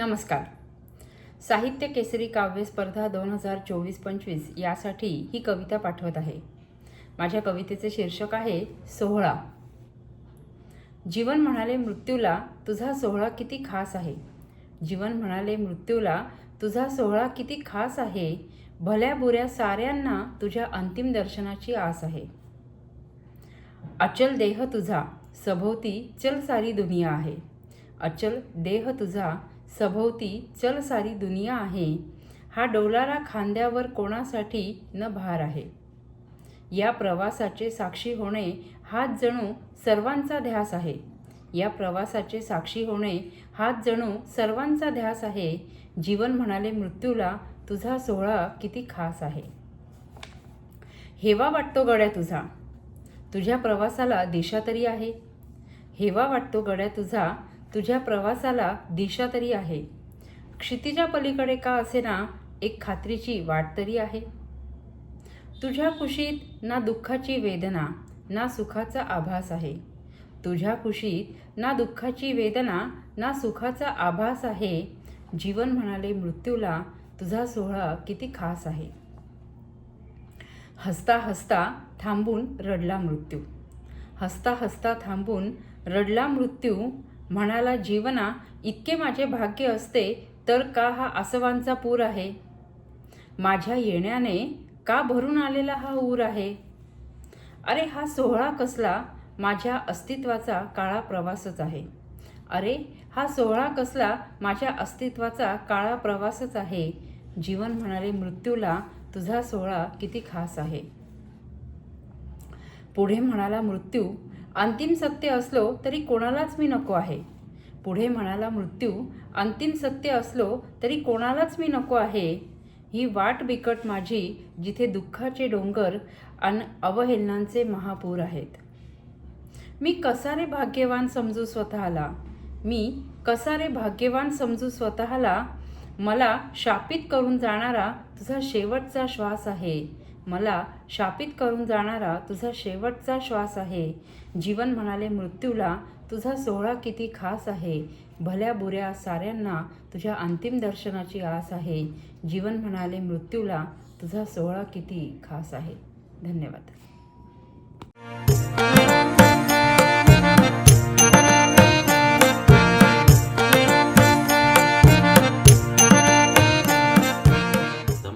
नमस्कार. साहित्य केसरी काव्य स्पर्धा दोन हजार चोवीस पंचवीस यासाठी ही कविता पाठवत आहे. माझ्या कवितेचे शीर्षक आहे सोहळा. जीवन म्हणाले मृत्यूला तुझा सोहळा किती खास आहे. जीवन म्हणाले मृत्यूला तुझा सोहळा किती खास आहे. भल्या बुऱ्या साऱ्यांना तुझ्या अंतिम दर्शनाची आस आहे. अचल देह तुझा सभोवती चल सारी दुनिया आहे. अचल देह तुझा सभोवती चल सारी दुनिया आहे. हा डोलारा खांद्यावर कोणासाठी न भार आहे. या प्रवासाचे साक्षी होणे हाच जणू सर्वांचा ध्यास आहे. या प्रवासाचे साक्षी होणे हाच जणू सर्वांचा ध्यास आहे. जीवन म्हणाले मृत्यूला तुझा सोहळा किती खास आहे. हेवा वाटतो गड्या तुझा. तुझ्या प्रवासाला दिशा तरी आहे. हेवा वाटतो गड्या तुझा. तुझ्या प्रवासाला दिशा तरी आहे. क्षितिजा पलीकडे का असेना एक खात्रीची वाट तरी आहे? तुझ्या कुशीत ना दुःखाची वेदना ना सुखाचा आभास आहे. तुझ्या कुशीत ना दुःखाची वेदना ना सुखाचा आभास आहे. जीवन म्हणाले मृत्यूला तुझा सोहळा किती खास आहे. हसता हसता थांबून रडला मृत्यू. हसता हसता थांबून रडला मृत्यू म्हणाला जीवना इतके माझे भाग्य असते तर का हा आसवांचा पूर आहे? माझ्या येण्याने का भरून आलेला हा ऊर आहे? अरे हा सोहळा कसला? माझ्या अस्तित्वाचा काळा प्रवासच आहे. अरे हा सोहळा कसला? माझ्या अस्तित्वाचा काळा प्रवासच आहे. जीवन म्हणाले मृत्यूला तुझा सोहळा किती खास आहे. पुढे म्हणाला मृत्यू अंतिम सत्य असलो तरी कोणालाच मी नको आहे. पुढे म्हणाला मृत्यू अंतिम सत्य असलो तरी कोणालाच मी नको आहे. ही वाट बिकट माझी जिथे दुःखाचे डोंगर आणि अवहेलनांचे महापूर आहेत. मी कसा रे भाग्यवान समजू स्वतःला? मी कसा रे भाग्यवान समजू स्वतःला? मला शापित करून जाणारा तुझा शेवटचा श्वास आहे. मला शापित करून जाणारा तुझा शेवटचा श्वास आहे. जीवन म्हणाले मृत्यूला तुझा सोहळा किती खास आहे. भल्या बुऱ्या साऱ्यांना तुझ्या अंतिम दर्शनाची आस आहे. जीवन म्हणाले मृत्यूला तुझा सोहळा किती खास आहे. धन्यवाद.